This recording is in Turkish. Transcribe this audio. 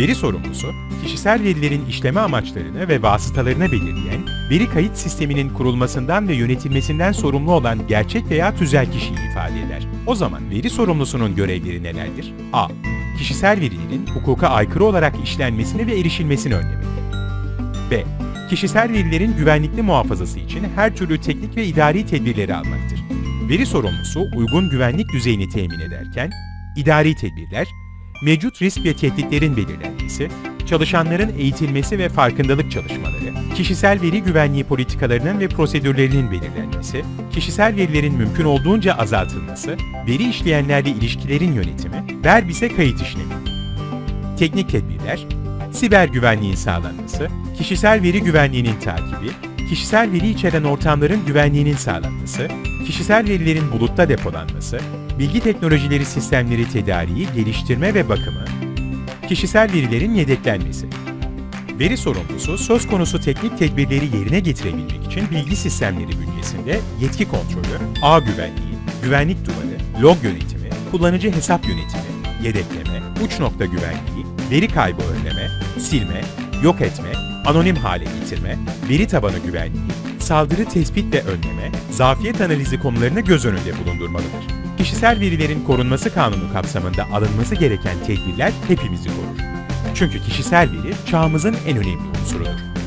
Veri sorumlusu, kişisel verilerin işleme amaçlarını ve vasıtalarını belirleyen, veri kayıt sisteminin kurulmasından ve yönetilmesinden sorumlu olan gerçek veya tüzel kişiyi ifade eder. O zaman veri sorumlusunun görevleri nelerdir? A. Kişisel verilerin hukuka aykırı olarak işlenmesini ve erişilmesini önlemek. B. Kişisel verilerin güvenlikli muhafazası için her türlü teknik ve idari tedbirleri almaktır. Veri sorumlusu uygun güvenlik düzeyini temin ederken, idari tedbirler, mevcut risk ve tehditlerin belirlenmesi, çalışanların eğitilmesi ve farkındalık çalışmaları, kişisel veri güvenliği politikalarının ve prosedürlerinin belirlenmesi, kişisel verilerin mümkün olduğunca azaltılması, veri işleyenlerle ilişkilerin yönetimi, verbise kayıt işlemi. Teknik tedbirler, siber güvenliğin sağlanması, kişisel veri güvenliğinin takibi, kişisel veri içeren ortamların güvenliğinin sağlanması, kişisel verilerin bulutta depolanması, bilgi teknolojileri sistemleri tedariği, geliştirme ve bakımı, kişisel verilerin yedeklenmesi. Veri sorumlusu söz konusu teknik tedbirleri yerine getirebilmek için bilgi sistemleri bünyesinde yetki kontrolü, ağ güvenliği, güvenlik duvarı, log yönetimi, kullanıcı hesap yönetimi, yedekleme, uç nokta güvenliği, veri kaybı önleme, silme, yok etme, anonim hale getirme, veri tabanı güvenliği, saldırı tespit ve önleme, zafiyet analizi konularını göz önünde bulundurmalıdır. Kişisel verilerin korunması kanunu kapsamında alınması gereken tedbirler hepimizi korur. Çünkü kişisel veri çağımızın en önemli unsurudur.